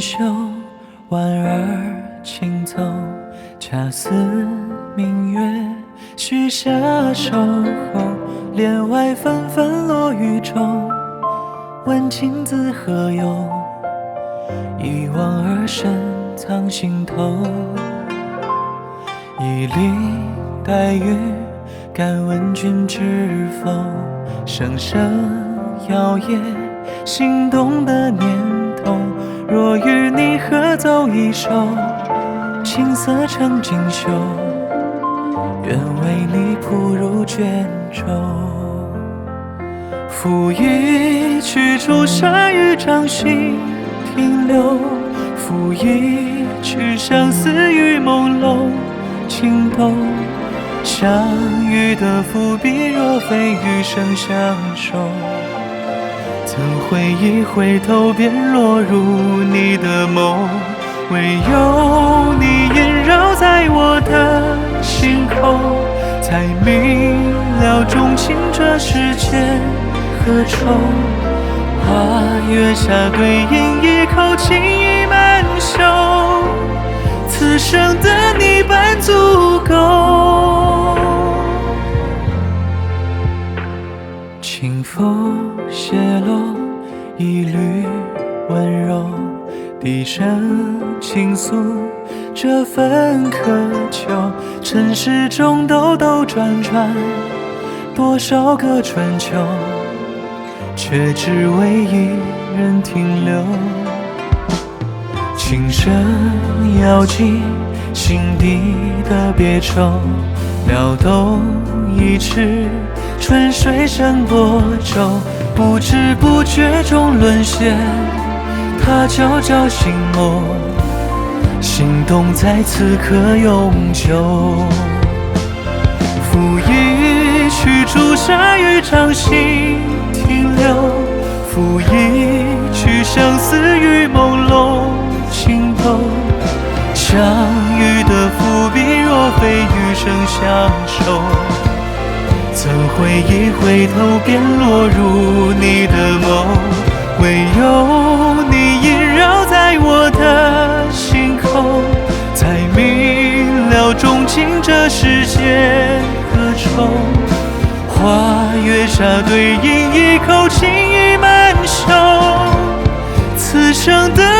袖，莞尔轻奏，恰似明月许下守候。帘外纷纷落雨中，问情字何用？一往而深藏心头。一粒黛玉，敢问君知否？声声摇曳，心动的念头。若与你合奏一首，青涩成锦绣，愿为你铺入卷轴。赋一曲朱砂与掌心停留，赋一曲相思于朦胧。情动，相遇的伏笔，若非余生相守，等回忆回头便落入你的梦？唯有你萦绕在我的心口，才明了钟情这世间何愁。花月下对饮一口，情意满袖。此生的你伴足够。清风泻落，一缕温柔，低声倾诉这份渴求。尘世中兜兜转转，多少个春秋，却只为一人停留。琴声摇尽心底的别愁，撩动一池春水声波皱，不知不觉中沦陷，他悄悄心魔，心动在此刻永久。赋一曲朱砂与掌心停留，赋一曲相思于朦胧。心头相遇的伏笔，若非余生相守，怎会一回头便落入你的梦？唯有你萦绕在我的心口，才明了钟情这世间何愁。花月下对饮一口，情意满袖。此生的。